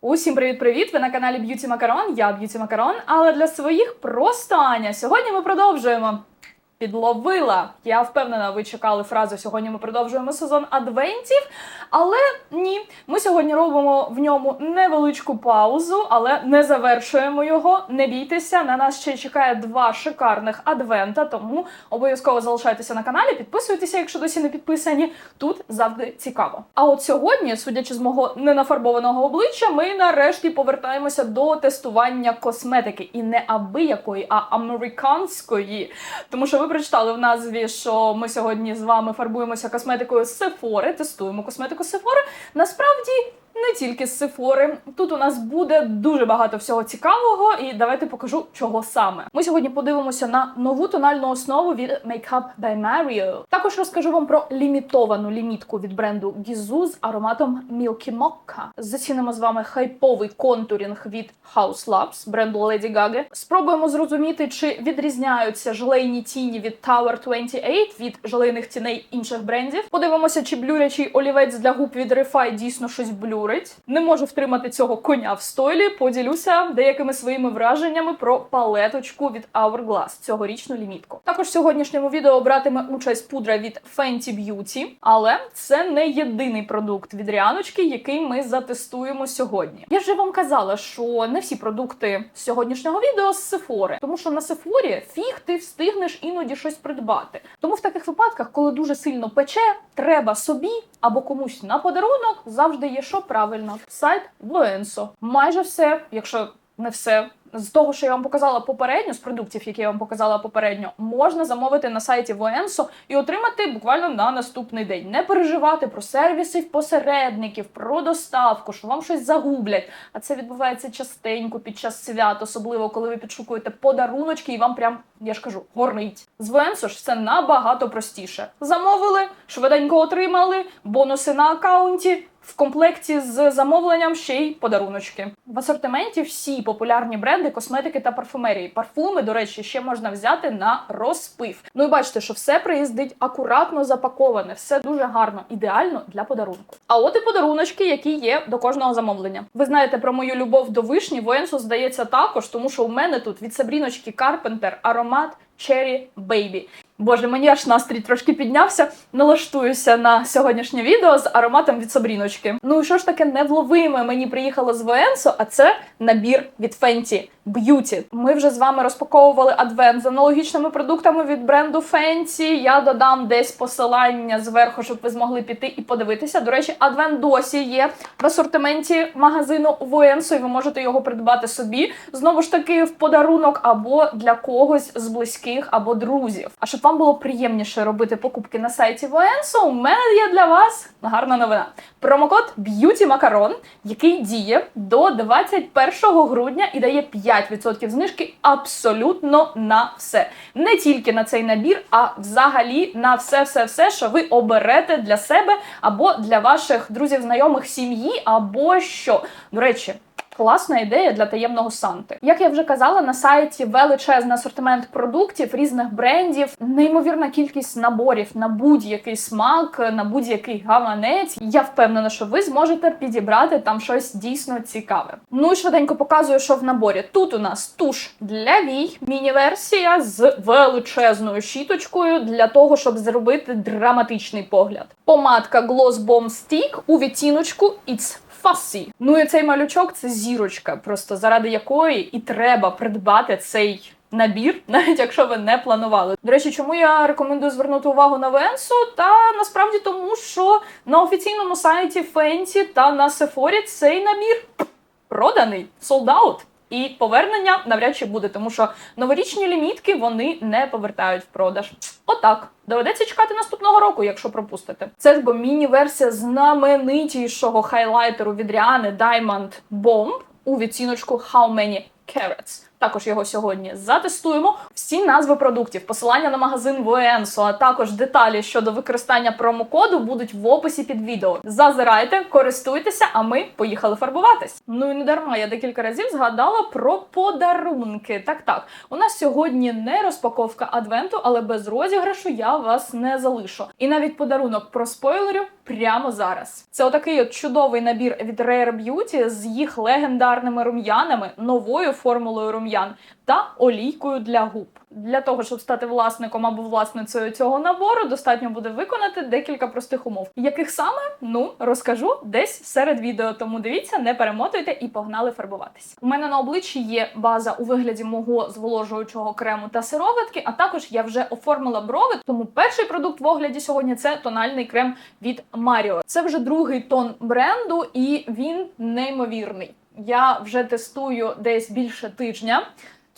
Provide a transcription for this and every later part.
Усім привіт-привіт! Ви на каналі Б'юті Макарон. Я Б'юті Макарон, але для своїх просто Аня. Сьогодні ми продовжуємо. Підловила. Я впевнена, ви чекали фразу. Сьогодні ми продовжуємо сезон адвентів. Але ні, ми сьогодні робимо в ньому невеличку паузу, але не завершуємо його. Не бійтеся, на нас ще чекає два шикарних адвента, тому обов'язково залишайтеся на каналі, підписуйтеся, якщо досі не підписані. Тут завжди цікаво. А от сьогодні, судячи з мого ненафарбованого обличчя, ми нарешті повертаємося до тестування косметики. І не абиякої, а американської. Тому що ви прочитали в назві, що ми сьогодні з вами фарбуємося косметикою Сефори, тестуємо косметику Сефори. Насправді. Не тільки з Sephora. Тут у нас буде дуже багато всього цікавого, і давайте покажу, чого саме. Ми сьогодні подивимося на нову тональну основу від Makeup by Mario. Також розкажу вам про лімітовану лімітку від бренду Gizu з ароматом Milky Mocca. Зацінимо з вами хайповий контурінг від House Labs бренду Lady Gaga. Спробуємо зрозуміти, чи відрізняються желейні тіні від Tower 28 від желейних тіней інших брендів. Подивимося, чи блюрячий олівець для губ від Refy дійсно щось блюрить. Не можу втримати цього коня в стойлі. Поділюся деякими своїми враженнями про палеточку від Hourglass, цьогорічну лімітку. Також в сьогоднішньому відео братиме участь пудра від Fenty Beauty, але це не єдиний продукт від Ріаночки, який ми затестуємо сьогодні. Я вже вам казала, що не всі продукти сьогоднішнього відео з Sephora, тому що на Sephora фіг ти встигнеш іноді щось придбати. Тому в таких випадках, коли дуже сильно пече, треба собі або комусь на подарунок, завжди є що правильно. Сайт Voenso. Майже все, якщо не все. З того, що я вам показала попередньо, з продуктів, які я вам показала попередньо, можна замовити на сайті Voenso і отримати буквально на наступний день. Не переживати про сервісів посередників, про доставку, що вам щось загублять. А це відбувається частенько під час свят, особливо коли ви підшукуєте подаруночки, і вам прям, я ж кажу, горить. З Voenso ж все набагато простіше. Замовили, швиденько отримали, бонуси на акаунті. В комплекті з замовленням ще й подаруночки. В асортименті всі популярні бренди косметики та парфумерії. Парфуми, до речі, ще можна взяти на розпив. Ну і бачите, що все приїздить акуратно запаковане, все дуже гарно, ідеально для подарунку. А от і подаруночки, які є до кожного замовлення. Ви знаєте про мою любов до вишні. Воєнсу здається також, тому що у мене тут від Сабріночки Карпентер аромат Cherry Baby. Боже, мені аж настрій трошки піднявся. Налаштуюся на сьогоднішнє відео з ароматом від Сабріночки. Ну і що ж таке невловиме мені приїхало з Военсо, а це набір від Fenty Beauty. Ми вже з вами розпаковували адвент з аналогічними продуктами від бренду Fenty. Я додам десь посилання зверху, щоб ви змогли піти і подивитися. До речі, адвент досі є в асортименті магазину Военсо, і ви можете його придбати собі. Знову ж таки, в подарунок або для когось з близьких або друзів. А щоб вам було приємніше робити покупки на сайті Военсо, у мене є для вас гарна новина. Промокод Beauty Macaron, який діє до 21 грудня і дає 5% знижки абсолютно на все. Не тільки на цей набір, а взагалі на все-все-все, що ви оберете для себе або для ваших друзів, знайомих, сім'ї, або що. До речі. Класна ідея для таємного санти. Як я вже казала, на сайті величезний асортимент продуктів різних брендів, неймовірна кількість наборів на будь-який смак, на будь-який гаманець. Я впевнена, що ви зможете підібрати там щось дійсно цікаве. Ну і швиденько показую, що в наборі. Тут у нас туш для вій, міні-версія з величезною щіточкою для того, щоб зробити драматичний погляд. Помадка Gloss Bomb Stick у відтіночку It's Фасі. Ну і цей малючок це зірочка, просто заради якої і треба придбати цей. Набір, навіть якщо ви не планували. До речі, чому я рекомендую звернути увагу на Венсу? Та насправді тому, що на офіційному сайті Фенті та на Сефорі цей набір проданий, sold. І повернення навряд чи буде, тому що новорічні лімітки вони не повертають в продаж. Отак. Доведеться чекати наступного року, якщо пропустите. Це ж бо міні-версія знаменитішого хайлайтеру від Ріани Diamond Bomb у відціночку How Many Carats. Також його сьогодні затестуємо. Всі назви продуктів, посилання на магазин Военсо, а також деталі щодо використання промокоду будуть в описі під відео. Зазирайте, користуйтеся, а ми поїхали фарбуватись. Ну і не дарма, я декілька разів згадала про подарунки. Так, так, у нас сьогодні не розпаковка адвенту, але без розіграшу я вас не залишу. І навіть подарунок про спойлерю прямо зараз. Це отакий от чудовий набір від Rare Beauty з їх легендарними рум'янами, новою формулою рум'ян та олійкою для губ. Для того, щоб стати власником або власницею цього набору, достатньо буде виконати декілька простих умов. Яких саме? Ну розкажу десь серед відео. Тому дивіться, не перемотуйте і погнали фарбуватись. У мене на обличчі є база у вигляді мого зволожуючого крему та сироватки, а також я вже оформила брови. Тому перший продукт в огляді сьогодні це тональний крем від Mario. Це вже другий тон бренду, і він неймовірний. Я вже тестую десь більше тижня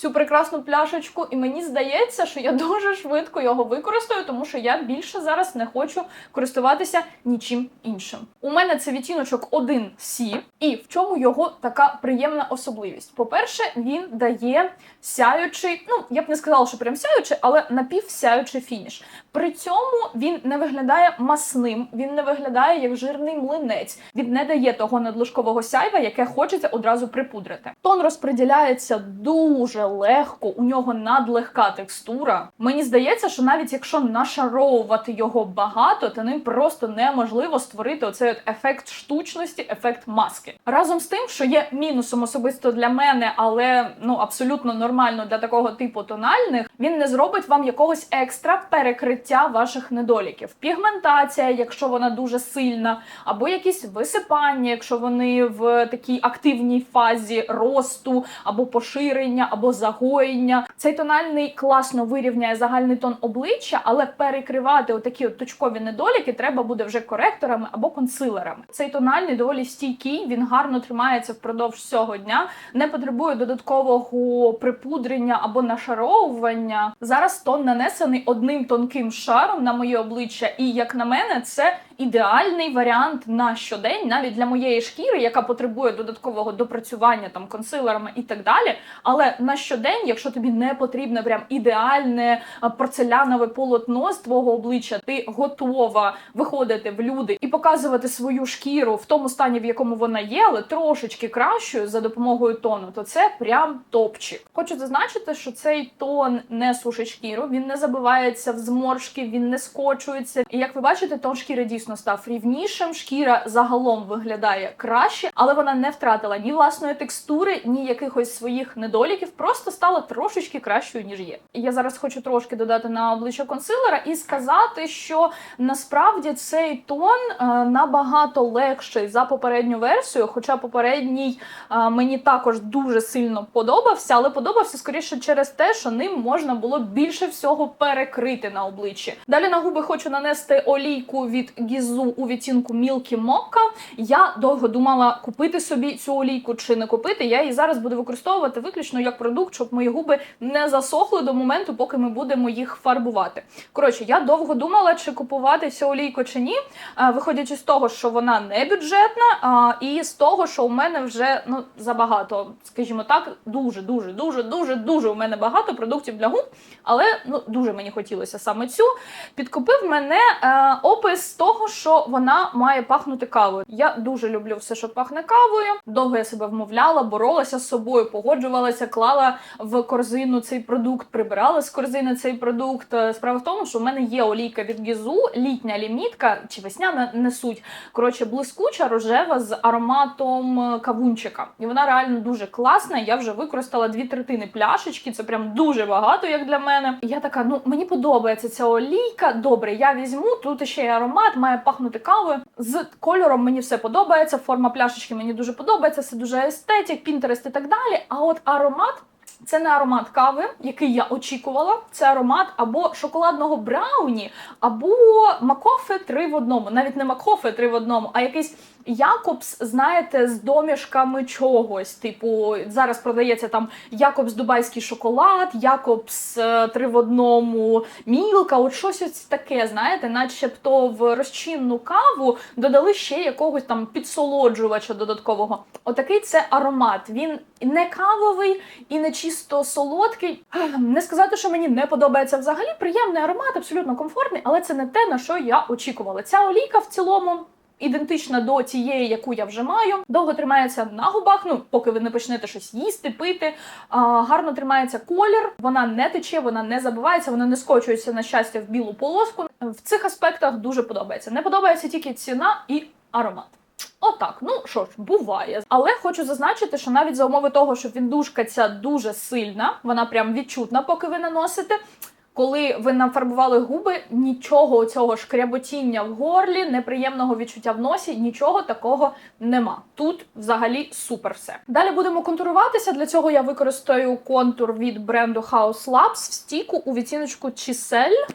цю прекрасну пляшечку, і мені здається, що я дуже швидко його використаю, тому що я більше зараз не хочу користуватися нічим іншим. У мене це відтіночок 1C, і в чому його така приємна особливість? По-перше, він дає сяючий, ну я б не сказала, що прям сяючий, але напівсяючий фініш. При цьому він не виглядає масним, він не виглядає як жирний млинець. Він не дає того надлишкового сяйва, яке хочеться одразу припудрити. Тон розподіляється дуже легко, у нього надлегка текстура. Мені здається, що навіть якщо нашаровувати його багато, то ним просто неможливо створити оцей от ефект штучності, ефект маски. Разом з тим, що є мінусом особисто для мене, але ну абсолютно нормально для такого типу тональних, він не зробить вам якогось екстра перекриття ваших недоліків. Пігментація, якщо вона дуже сильна, або якісь висипання, якщо вони в такій активній фазі росту, або поширення, або загоєння. Цей тональний класно вирівняє загальний тон обличчя, але перекривати отакі от точкові недоліки треба буде вже коректорами або консилерами. Цей тональний доволі стійкий, він гарно тримається впродовж всього дня, не потребує додаткового припудрення або нашаровування. Зараз тон нанесений одним тонким шаром на моє обличчя, і як на мене, це ідеальний варіант на щодень, навіть для моєї шкіри, яка потребує додаткового допрацювання там консилерами і так далі. Але на щодень, якщо тобі не потрібне прям ідеальне а, порцелянове полотно з твого обличчя, ти готова виходити в люди і показувати свою шкіру в тому стані, в якому вона є, але трошечки кращою за допомогою тону, то це прям топчик. Хочу зазначити, що цей тон не сушить шкіру, він не забивається в зморшки, він не скочується. І як ви бачите, тон шкіри дійсно став рівнішим. Шкіра загалом виглядає краще, але вона не втратила ні власної текстури, ні якихось своїх недоліків, просто стала трошечки кращою ніж є. Я зараз хочу трошки додати на обличчя консилера і сказати, що насправді цей тон е, набагато легший за попередню версію, хоча попередній е, мені також дуже сильно подобався, але подобався скоріше через те, що ним можна було більше всього перекрити на обличчі. Далі на губи хочу нанести олійку від Гізу у відтінку Milky Mocca. Я довго думала купити собі цю олійку чи не купити. Я її зараз буду використовувати виключно як продукт, щоб мої губи не засохли до моменту, поки ми будемо їх фарбувати. Коротше, я довго думала, чи купувати цю олійку чи ні, виходячи з того, що вона не бюджетна, і з того, що у мене вже ну забагато, скажімо так, дуже, дуже, дуже, дуже, дуже у мене багато продуктів для губ, але ну дуже мені хотілося саме цю. Підкупив мене е, опис того, що вона має пахнути кавою. Я дуже люблю все, що пахне кавою. Довго я себе вмовляла, боролася з собою, погоджувалася, клала в корзину цей продукт, прибирала з корзини цей продукт. Е, Справа в тому, що в мене є олійка від Гізу, літня лімітка чи весняна не суть. Коротше, блискуча рожева з ароматом е, кавунчика. І вона реально дуже класна. Я вже використала дві третини пляшечки. Це прям дуже багато, як для мене. Я така, ну мені подобається ця олійка. Добре, я візьму. Тут ще й аромат, має пахнути кавою. З кольором мені все подобається. Форма пляшечки мені дуже подобається. все дуже естетик, пінтерест і так далі. А от аромат. Це не аромат кави, який я очікувала. Це аромат або шоколадного брауні, або макофе три в одному. Навіть не макофе три в одному, а якийсь Якобс, знаєте, з домішками чогось. Типу, зараз продається там Якобс Дубайський шоколад, Якобс е, три в одному мілка. От щось ось таке, знаєте, начебто в розчинну каву додали ще якогось там підсолоджувача додаткового. Отакий це аромат. Він не кавовий і не чисто солодкий. Не сказати, що мені не подобається взагалі. Приємний аромат, абсолютно комфортний, але це не те, на що я очікувала. Ця олійка в цілому. ідентична до тієї, яку я вже маю. Довго тримається на губах. Ну, поки ви не почнете щось їсти, пити. А, гарно тримається колір. Вона не тече, вона не забивається, вона не скочується на щастя в білу полоску. В цих аспектах дуже подобається. Не подобається тільки ціна і аромат. Отак, ну що ж, буває. Але хочу зазначити, що навіть за умови того, що віндушка ця дуже сильна, вона прям відчутна, поки ви наносите. Коли ви нафарбували губи, нічого цього шкряботіння в горлі, неприємного відчуття в носі, нічого такого нема. Тут взагалі супер все. Далі будемо контуруватися. Для цього я використаю контур від бренду House Labs в стіку у відтіночку Чісель.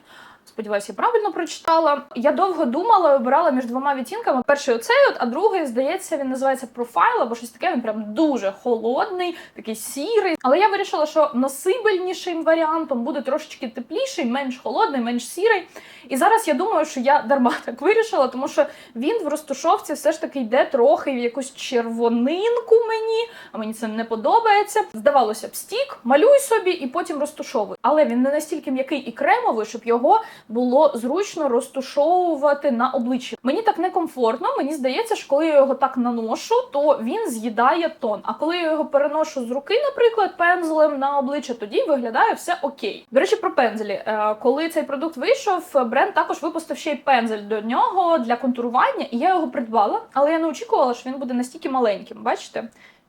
Сподіваюся, я правильно прочитала. Я довго думала, і обирала між двома відтінками. Перший оцей, от, а другий, здається, він називається профайл або щось таке. Він прям дуже холодний, такий сірий. Але я вирішила, що носибельнішим варіантом буде трошечки тепліший, менш холодний, менш сірий. І зараз я думаю, що я дарма так вирішила, тому що він в розтушовці все ж таки йде трохи в якусь червонинку мені, а мені це не подобається. Здавалося б, стік, малюй собі і потім розтушовуй. Але він не настільки м'який і кремовий, щоб його було зручно розтушовувати на обличчі. Мені так некомфортно. Мені здається, що коли я його так наношу, то він з'їдає тон. А коли я його переношу з руки, наприклад, пензлем на обличчя, тоді виглядає все окей. До речі, про пензлі. Е, Коли цей продукт вийшов, бренд також випустив ще й пензель до нього для контурування, і я його придбала, але я не очікувала, що він буде настільки маленьким. Бачите?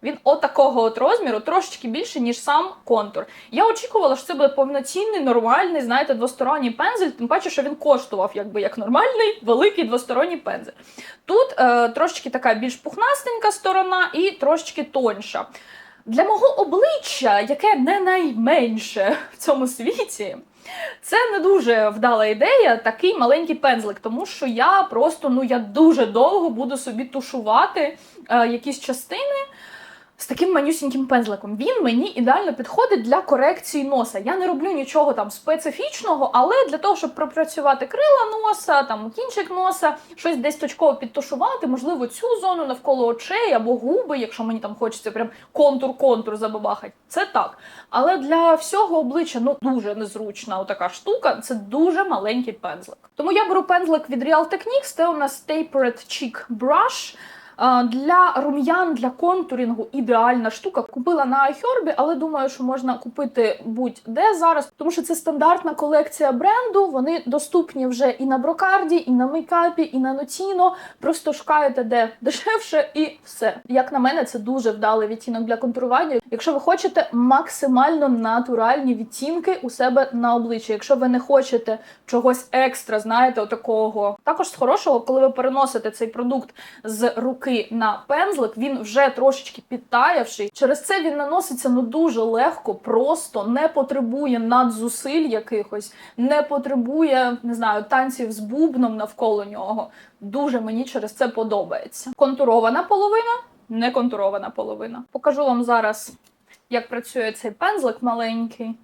Він отакого от розміру, трошечки більше, ніж сам контур. Я очікувала, що це буде повноцінний, нормальний, знаєте, двосторонній пензель, тим паче, що він коштував якби як нормальний, великий двосторонній пензель. Тут е, трошечки така більш пухнастенька сторона і трошечки тоньша. Для мого обличчя, яке не найменше в цьому світі, це не дуже вдала ідея, такий маленький пензлик, тому що я просто ну я дуже довго буду собі тушувати е, якісь частини. З таким манюсіньким пензликом. Він мені ідеально підходить для корекції носа. Я не роблю нічого там специфічного, але для того, щоб пропрацювати крила носа, там кінчик носа, щось десь точково підтушувати, можливо, цю зону навколо очей або губи, якщо мені там хочеться прям контур-контур забабахати. Це так. Але для всього обличчя ну дуже незручна отака штука. Це дуже маленький пензлик. Тому я беру пензлик від Real Techniques, це у нас Tapered Cheek Brush. А, Для рум'ян, для контурінгу ідеальна штука. Купила на iHerb, але думаю, що можна купити будь-де зараз, тому що це стандартна колекція бренду. Вони доступні вже і на брокарді, і на мейкапі, і на нотіно. Просто шукаєте де дешевше, і все. Як на мене, це дуже вдалий відтінок для контурування. Якщо ви хочете максимально натуральні відтінки у себе на обличчі, якщо ви не хочете чогось екстра, знаєте, отакого. Також з хорошого, коли ви переносите цей продукт з руки на пензлик, він вже трошечки підтаявший. Через це він наноситься ну дуже легко, просто не потребує надзусиль якихось, не потребує, не знаю, танців з бубном навколо нього. Дуже мені через це подобається. Контурована половина, не контурована половина. Покажу вам зараз, як працює цей пензлик маленький.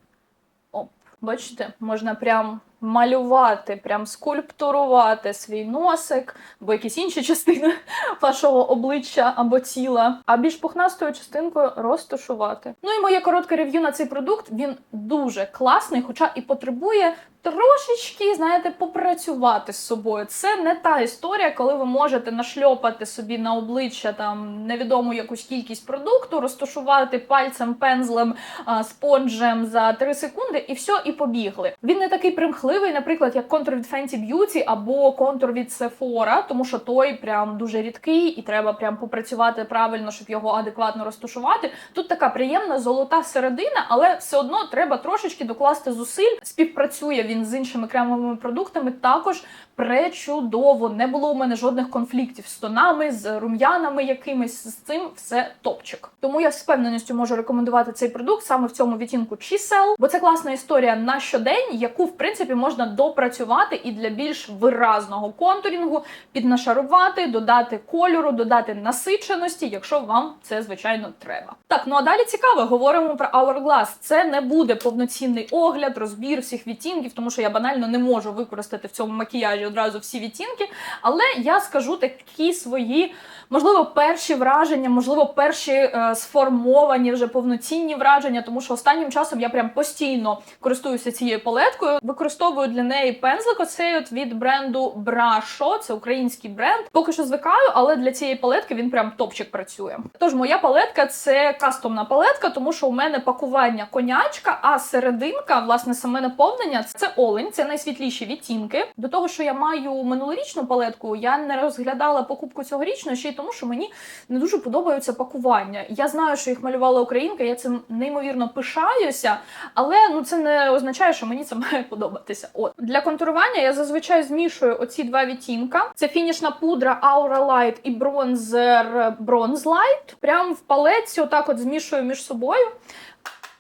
Оп, бачите, можна прям малювати, прям скульптурувати свій носик або якісь інші частини вашого обличчя або тіла, а більш пухнастою частинкою розташувати. Ну і моє коротке рев'ю на цей продукт. Він дуже класний, хоча і потребує трошечки, знаєте, попрацювати з собою. Це не та історія, коли ви можете нашльопати собі на обличчя там невідому якусь кількість продукту, розташувати пальцем, пензлем, спонжем за 3 секунди, і все, і побігли. Він не такий примхливий, наприклад, як контур від Fenty Beauty або контур від Sephora, тому що той прям дуже рідкий, і треба прям попрацювати правильно, щоб його адекватно розташувати. Тут така приємна золота середина, але все одно треба трошечки докласти зусиль. Співпрацює він з іншими кремовими продуктами також пречудово. Не було у мене жодних конфліктів з тонами, з рум'янами якимись. З цим все топчик. Тому я з впевненістю можу рекомендувати цей продукт саме в цьому відтінку Чісел, бо це класна історія на щодень, яку в принципі можна допрацювати і для більш виразного контурінгу піднашарувати, додати кольору, додати насиченості, якщо вам це звичайно треба. Так, ну а далі цікаво, говоримо про Hourglass. Це не буде повноцінний огляд, розбір всіх відтінків, тому що я банально не можу використати в цьому макіяжі одразу всі відтінки. Але я скажу такі свої, можливо, перші враження, можливо, перші е, сформовані вже повноцінні враження, тому що останнім часом я прям постійно користуюся цією палеткою. Використовую використовую для неї пензлик. Оцей от від бренду Brasho, це український бренд. Поки що звикаю, але для цієї палетки він прям топчик працює. Тож моя палетка це кастомна палетка, тому що у мене пакування конячка, а серединка, власне, саме наповнення це олень, це найсвітліші відтінки. До того, що я маю минулорічну палетку, я не розглядала покупку цьогорічної, ще й тому, що мені не дуже подобаються пакування. Я знаю, що їх малювала українка, я цим неймовірно пишаюся, але ну це не означає, що мені це має подобатися. От для контурування я зазвичай змішую оці два відтінка: це фінішна пудра Aura Light і бронзер Bronze Light. Прям в палеці, отак от змішую між собою.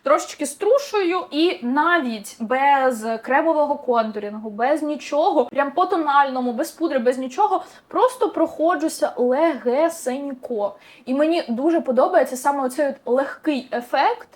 Трошечки струшую і навіть без кремового контурінгу, без нічого, прям по тональному, без пудри, без нічого, просто проходжуся легесенько. І мені дуже подобається саме оцей легкий ефект.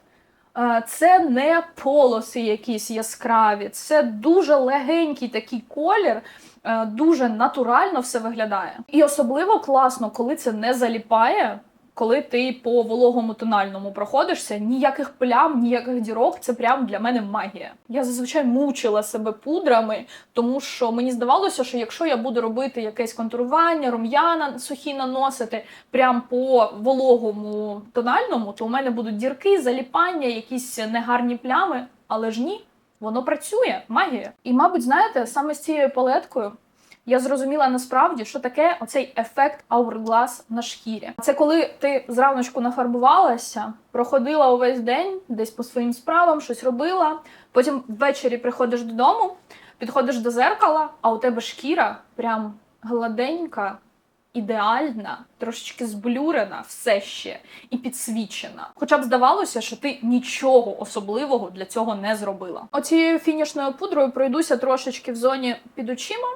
Це не полоси якісь яскраві, це дуже легенький такий колір, е, дуже натурально все виглядає. І особливо класно, коли це не заліпає. Коли ти по вологому тональному проходишся, ніяких плям, ніяких дірок, це прям для мене магія. Я зазвичай мучила себе пудрами, тому що мені здавалося, що якщо я буду робити якесь контурування, рум'яна сухі наносити прям по вологому тональному, то у мене будуть дірки, заліпання, якісь негарні плями. Але ж ні, воно працює, магія. І, мабуть, знаєте, саме з цією палеткою я зрозуміла насправді, що таке оцей ефект Hourglass на шкірі. Це коли ти зраночку нафарбувалася, проходила увесь день, десь по своїм справам, щось робила. Потім ввечері приходиш додому, підходиш до зеркала, а у тебе шкіра прям гладенька. Ідеальна, трошечки зблюрена, все ще і підсвічена. Хоча б здавалося, що ти нічого особливого для цього не зробила. Оцією фінішною пудрою пройдуся трошечки в зоні під очима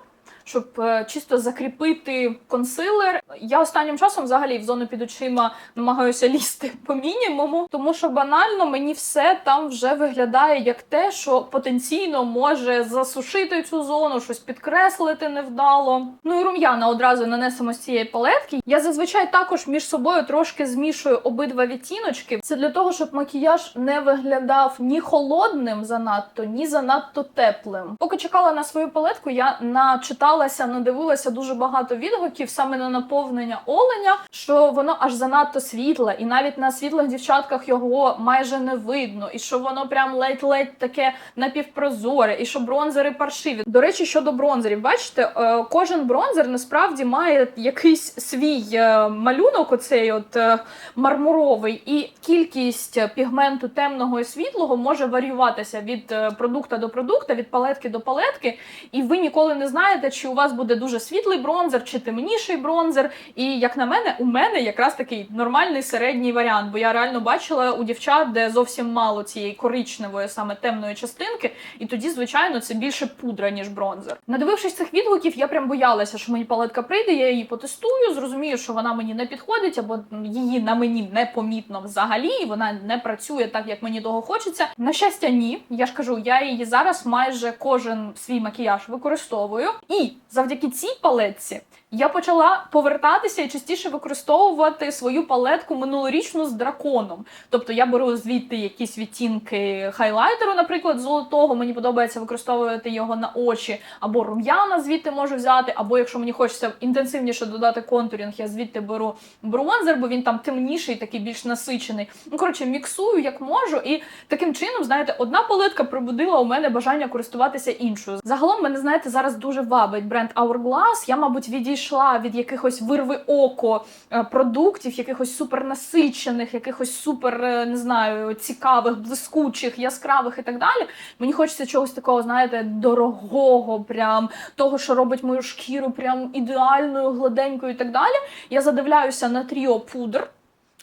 щоб е, чисто закріпити консилер. Я останнім часом взагалі в зону під очима намагаюся лізти по мінімуму, тому що банально мені все там вже виглядає як те, що потенційно може засушити цю зону, щось підкреслити невдало. Ну і рум'яна одразу нанесемо з цієї палетки. Я зазвичай також між собою трошки змішую обидва відтіночки. Це для того, щоб макіяж не виглядав ні холодним занадто, ні занадто теплим. Поки чекала на свою палетку, я начитала дивилася, надивилася дуже багато відгуків саме на наповнення оленя, що воно аж занадто світле, і навіть на світлих дівчатках його майже не видно, і що воно прям ледь-ледь таке напівпрозоре, і що бронзери паршиві. До речі, щодо бронзерів, бачите, е, кожен бронзер насправді має якийсь свій е, малюнок, оцей от е, мармуровий, і кількість пігменту темного і світлого може варіюватися від продукта до продукта, від палетки до палетки, і ви ніколи не знаєте, чи у вас буде дуже світлий бронзер чи темніший бронзер. І як на мене, у мене якраз такий нормальний середній варіант, бо я реально бачила у дівчат, де зовсім мало цієї коричневої, саме темної частинки, і тоді, звичайно, це більше пудра, ніж бронзер. Надивившись цих відгуків, я прям боялася, що мені палетка прийде, я її потестую, зрозумію, що вона мені не підходить, або її на мені не помітно взагалі, і вона не працює так, як мені того хочеться. На щастя, ні. Я ж кажу, я її зараз майже кожен свій макіяж використовую. І завдяки цій палетці я почала повертатися і частіше використовувати свою палетку минулорічну з драконом. Тобто я беру звідти якісь відтінки хайлайтеру, наприклад, золотого. Мені подобається використовувати його на очі, або рум'яна звідти можу взяти, або якщо мені хочеться інтенсивніше додати контурінг, я звідти беру бронзер, бо він там темніший, такий більш насичений. Ну коротше, міксую як можу, і таким чином, знаєте, одна палетка пробудила у мене бажання користуватися іншою. Загалом мене знаєте зараз дуже вабить бренд Hourglass. Я, мабуть, відійшла відійшла від якихось вирви око е, продуктів, якихось супернасичених, якихось супер е, не знаю, цікавих, блискучих, яскравих і так далі. Мені хочеться чогось такого, знаєте, дорогого, прям того, що робить мою шкіру прям ідеальною, гладенькою і так далі. Я задивляюся на тріо пудр.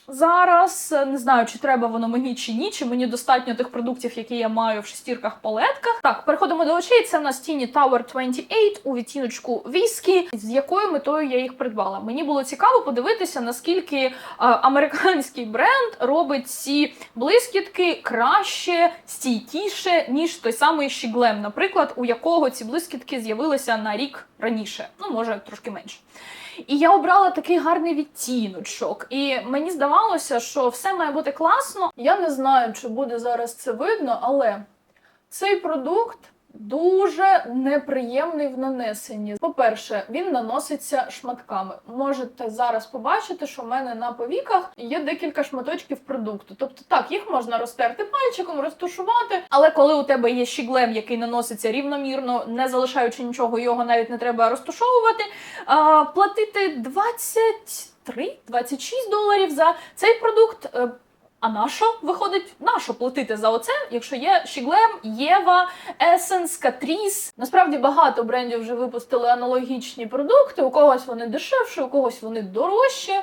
Зараз не знаю, чи треба воно мені чи ні, чи мені достатньо тих продуктів, які я маю в шестірках палетках. Так, переходимо до очей. Це в нас тіні Tower 28 у відтіночку віскі, з якою метою я їх придбала. Мені було цікаво подивитися, наскільки е, американський бренд робить ці блискітки краще, стійкіше, ніж той самий Shiglem, наприклад, у якого ці блискітки з'явилися на рік раніше. Ну, може, трошки менше. І я обрала такий гарний відтіночок. І мені здавалося, що все має бути класно. Я не знаю, чи буде зараз це видно, але цей продукт дуже неприємний в нанесенні. По-перше, він наноситься шматками. Можете зараз побачити, що в мене на повіках є декілька шматочків продукту. Тобто, так, їх можна розтерти пальчиком, розтушувати. Але коли у тебе є щіглем, який наноситься рівномірно, не залишаючи нічого, його навіть не треба розтушовувати. Платити 23-26 доларів за цей продукт. А нащо виходить нащо платити за оце, якщо є Шіглем, Єва, Есенс, Катріс? Насправді багато брендів вже випустили аналогічні продукти. У когось вони дешевші, у когось вони дорожчі.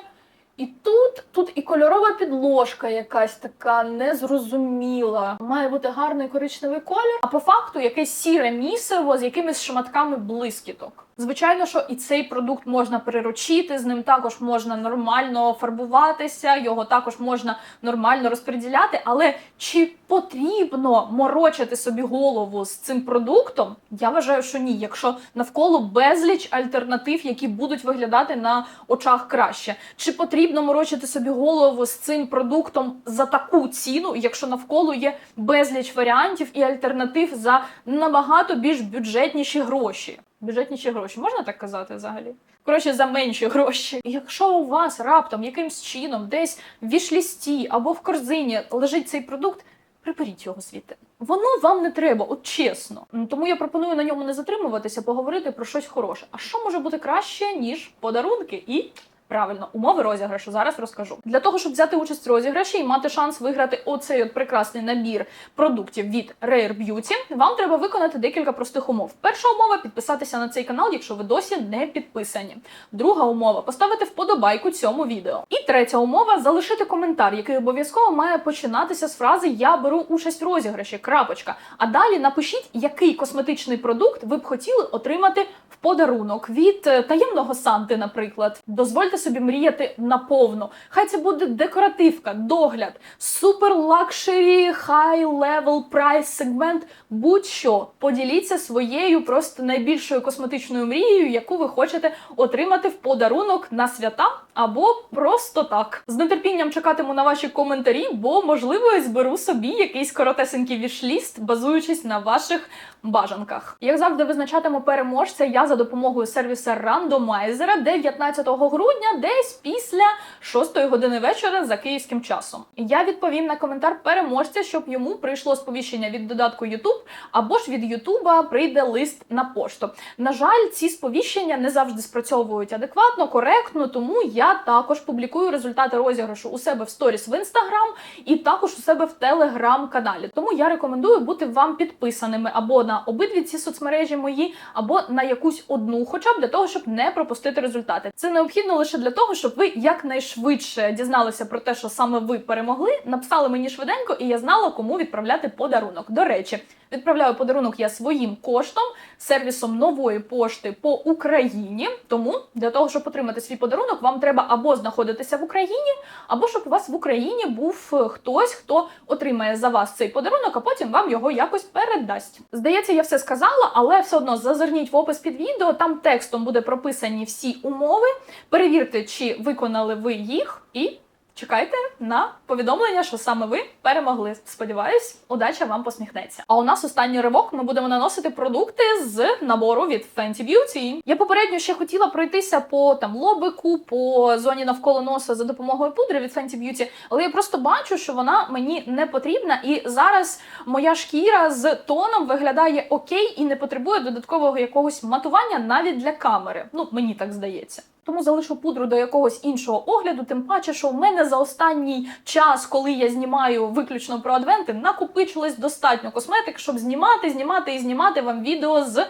І тут, тут і кольорова підложка якась така незрозуміла. Має бути гарний коричневий колір, а по факту якесь сіре місиво з якимись шматками блискіток. Звичайно, що і цей продукт можна приручити, з ним також можна нормально фарбуватися, його також можна нормально розподіляти. Але чи потрібно морочити собі голову з цим продуктом? Я вважаю, що ні. Якщо навколо безліч альтернатив, які будуть виглядати на очах краще, чи потрібно морочити собі голову з цим продуктом за таку ціну, якщо навколо є безліч варіантів і альтернатив за набагато більш бюджетніші гроші? Бюджетніші гроші, можна так казати взагалі? Коротше, за менші гроші. Якщо у вас раптом якимсь чином десь в вішлісті або в корзині лежить цей продукт, приберіть його звідти. Воно вам не треба, от чесно. Тому я пропоную на ньому не затримуватися, поговорити про щось хороше. А що може бути краще, ніж подарунки і. Правильно, умови розіграшу зараз розкажу. Для того, щоб взяти участь в розіграші і мати шанс виграти оцей от прекрасний набір продуктів від Rare Beauty, вам треба виконати декілька простих умов. Перша умова підписатися на цей канал, якщо ви досі не підписані. Друга умова поставити вподобайку цьому відео. І третя умова залишити коментар, який обов'язково має починатися з фрази Я беру участь в розіграші. Крапочка. А далі напишіть, який косметичний продукт ви б хотіли отримати в подарунок від е, таємного Санти, наприклад. Дозвольте собі мріяти наповну. Хай це буде декоративка, догляд, супер лакшері, хай левел прайс сегмент. Будь-що поділіться своєю просто найбільшою косметичною мрією, яку ви хочете отримати в подарунок на свята або просто так. З нетерпінням чекатиму на ваші коментарі, бо можливо я зберу собі якийсь коротесенький вішліст, базуючись на ваших бажанках. Як завжди, визначатиму переможця я за допомогою сервіса рандомайзера 19 грудня, десь після 6 години вечора за київським часом. Я відповім на коментар переможця, щоб йому прийшло сповіщення від додатку YouTube, або ж від Ютуба прийде лист на пошту. На жаль, ці сповіщення не завжди спрацьовують адекватно, коректно, тому я також публікую результати розіграшу у себе в сторіс в інстаграм і також у себе в телеграм-каналі. Тому я рекомендую бути вам підписаними або на обидві ці соцмережі мої, або на якусь одну, хоча б для того, щоб не пропустити результати. Це необхідно лише для того, щоб ви якнайшвидше дізналися про те, що саме ви перемогли, написали мені швиденько, і я знала, кому відправляти подарунок. До речі, відправляю подарунок я своїм коштом, сервісом нової пошти по Україні. Тому для того, щоб отримати свій подарунок, вам треба або знаходитися в Україні, або щоб у вас в Україні був е, хтось, хто отримає за вас цей подарунок, а потім вам його якось передасть. Здається, я все сказала, але все одно зазирніть в опис під відео. Там текстом буде прописані всі умови. Перевірте, чи виконали ви їх, і чекайте на повідомлення, що саме ви перемогли. Сподіваюсь, удача вам посміхнеться. А у нас останній ривок. Ми будемо наносити продукти з набору від Fenty Beauty. Я попередньо ще хотіла пройтися по там лобику, по зоні навколо носа за допомогою пудри від Fenty Beauty, але я просто бачу, що вона мені не потрібна, і зараз моя шкіра з тоном виглядає окей і не потребує додаткового якогось матування навіть для камери. Ну мені так здається. Тому залишу пудру до якогось іншого огляду, тим паче, що в мене за останній час, коли я знімаю виключно про адвенти, накопичилось достатньо косметик, щоб знімати, знімати і знімати вам відео з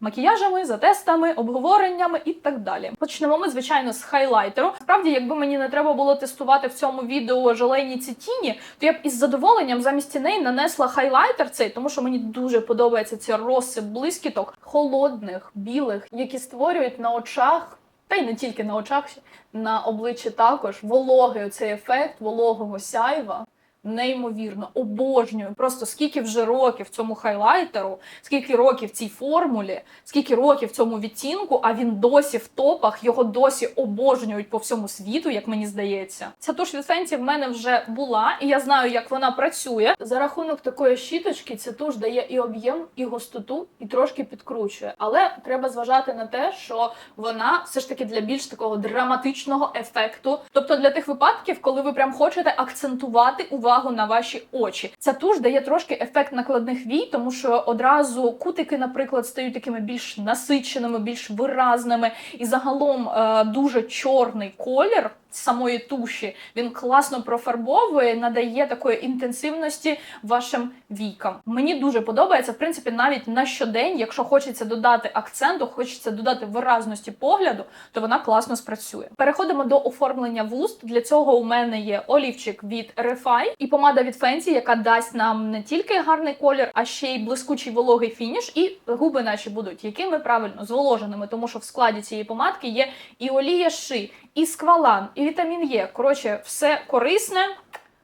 макіяжами, за тестами, обговореннями і так далі. Почнемо ми, звичайно, з хайлайтеру. Справді, якби мені не треба було тестувати в цьому відео желейні ці тіні, то я б із задоволенням замість тіней нанесла хайлайтер цей, тому що мені дуже подобається ці розсип блискіток холодних, білих, які створюють на очах. Та й не тільки на очах, на обличчі також вологий оцей ефект вологого сяйва. Неймовірно, обожнюю. Просто скільки вже років цьому хайлайтеру, скільки років цій формулі, скільки років цьому відтінку, а він досі в топах, його досі обожнюють по всьому світу, як мені здається. Ця туш від Fenty в мене вже була, і я знаю, як вона працює. За рахунок такої щіточки, ця туш дає і об'єм, і густоту, і трошки підкручує. Але треба зважати на те, що вона все ж таки для більш такого драматичного ефекту. Тобто для тих випадків, коли ви прям хочете акцентувати увагу на ваші очі. Ця туш дає трошки ефект накладних вій, тому що одразу кутики, наприклад, стають такими більш насиченими, більш виразними, і загалом е, дуже чорний колір. Самої туші він класно профарбовує, надає такої інтенсивності вашим вікам. Мені дуже подобається, в принципі, навіть на щодень, якщо хочеться додати акценту, хочеться додати виразності погляду, то вона класно спрацює. Переходимо до оформлення вуст. Для цього у мене є олівчик від Refy і помада від Fenty, яка дасть нам не тільки гарний колір, а ще й блискучий вологий фініш. І губи наші будуть якими правильно зволоженими, тому що в складі цієї помадки є і олія ши, і сквалан, і вітамін Е. Коротше, все корисне.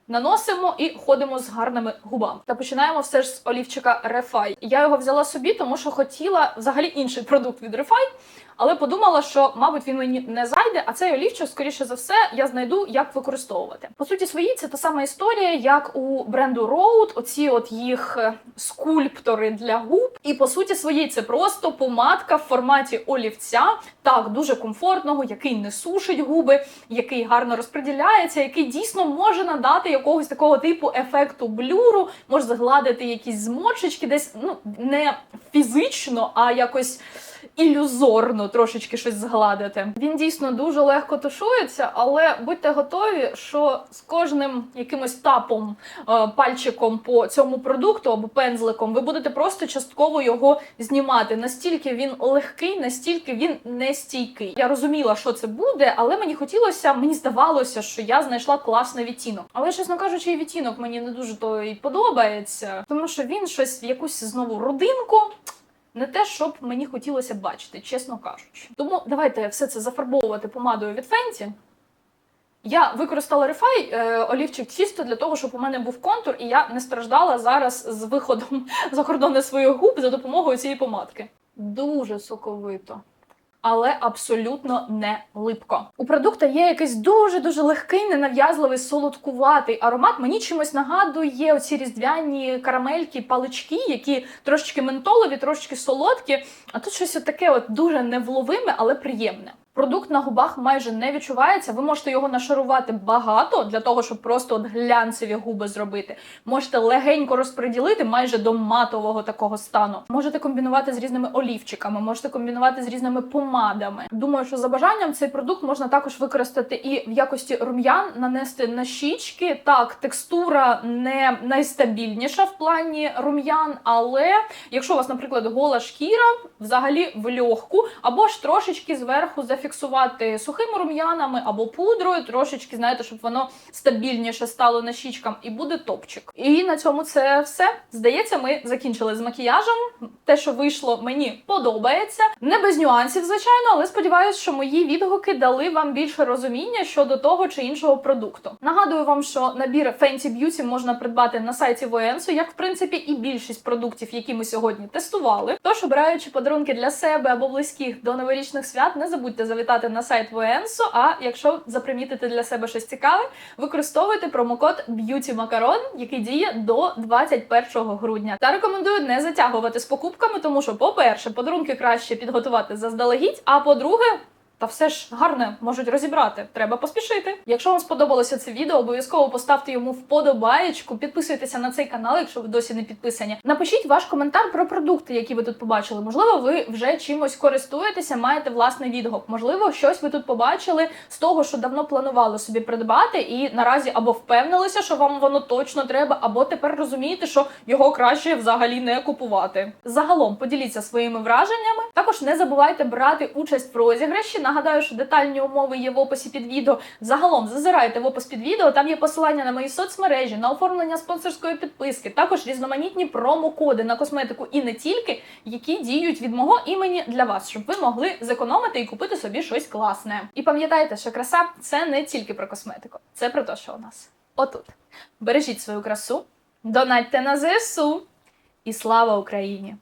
Наносимо і ходимо з гарними губами. Та починаємо все ж з олівчика Рефай. Я його взяла собі, тому що хотіла взагалі інший продукт від Refy, але подумала, що, мабуть, він мені не зайде, а цей олівчик, скоріше за все, я знайду, як використовувати. По суті, свої це та сама історія, як у бренду Rode, оці от їх е, скульптори для губ. І по суті, свої це просто помадка в форматі олівця, так дуже комфортного, який не сушить губи, який гарно розподіляється, який дійсно може надати якогось такого типу ефекту блюру, може згладити якісь зморшечки, десь ну не фізично, а якось ілюзорно трошечки щось згладити. Він дійсно дуже легко тушується, але будьте готові, що з кожним якимось тапом, е, пальчиком по цьому продукту або пензликом, ви будете просто частково його знімати. Настільки він легкий, настільки він не стійкий. Я розуміла, що це буде, але мені хотілося, мені здавалося, що я знайшла класний відтінок. Але чесно кажучи, і відтінок мені не дуже то і подобається, тому що він щось в якусь знову родинку. Не те, щоб мені хотілося бачити, чесно кажучи. Тому давайте все це зафарбовувати помадою від Fenty. Я використала Refy е, олівчик чисто для того, щоб у мене був контур, і я не страждала зараз з виходом за кордони своїх губ за допомогою цієї помадки. Дуже соковито. Але абсолютно не липко. У продукта є якийсь дуже дуже легкий, ненав'язливий, солодкуватий аромат. Мені чимось нагадує оці різдвяні карамельки, палички, які трошечки ментолові, трошечки солодкі. А тут щось таке от дуже невловиме, але приємне. Продукт на губах майже не відчувається. Ви можете його нашарувати багато для того, щоб просто от глянцеві губи зробити. Можете легенько розподілити майже до матового такого стану. Можете комбінувати з різними олівчиками, можете комбінувати з різними помадами. Думаю, що за бажанням цей продукт можна також використати і в якості рум'ян, нанести на щічки. Так, текстура не найстабільніша в плані рум'ян, але якщо у вас, наприклад, гола шкіра, взагалі в легку, або ж трошечки зверху зафіксувати сухими рум'янами або пудрою, трошечки, знаєте, щоб воно стабільніше стало на щічкам, і буде топчик. І на цьому це все. Здається, ми закінчили з макіяжем. Те, що вийшло, мені подобається. Не без нюансів, звичайно, але сподіваюся, що мої відгуки дали вам більше розуміння щодо того чи іншого продукту. Нагадую вам, що набір Fenty Beauty можна придбати на сайті Военсу, як в принципі і більшість продуктів, які ми сьогодні тестували. Тож, обираючи подарунки для себе або близьких до новорічних свят, не забудьте завітати на сайт Военсу. А якщо запримітите для себе щось цікаве, використовуйте промокод Б'юті Макарон, який діє до 21 грудня. Та рекомендую не затягувати з покупками, тому що, по-перше, подарунки краще підготувати заздалегідь, а по-друге. Та все ж гарне можуть розібрати. Треба поспішити. Якщо вам сподобалося це відео, обов'язково поставте йому вподобаєчку, підписуйтеся на цей канал, якщо ви досі не підписані. Напишіть ваш коментар про продукти, які ви тут побачили. Можливо, ви вже чимось користуєтеся, маєте власний відгук. Можливо, щось ви тут побачили з того, що давно планували собі придбати, і наразі або впевнилися, що вам воно точно треба, або тепер розумієте, що його краще взагалі не купувати. Загалом поділіться своїми враженнями. Також не забувайте брати участь в розіграші. Нагадаю, що детальні умови є в описі під відео. Загалом зазирайте в опис під відео. Там є посилання на мої соцмережі, на оформлення спонсорської підписки, також різноманітні промокоди на косметику і не тільки, які діють від мого імені для вас, щоб ви могли зекономити і купити собі щось класне. І пам'ятайте, що краса це не тільки про косметику, це про те, що у нас отут. Бережіть свою красу, донатьте на ЗСУ і слава Україні!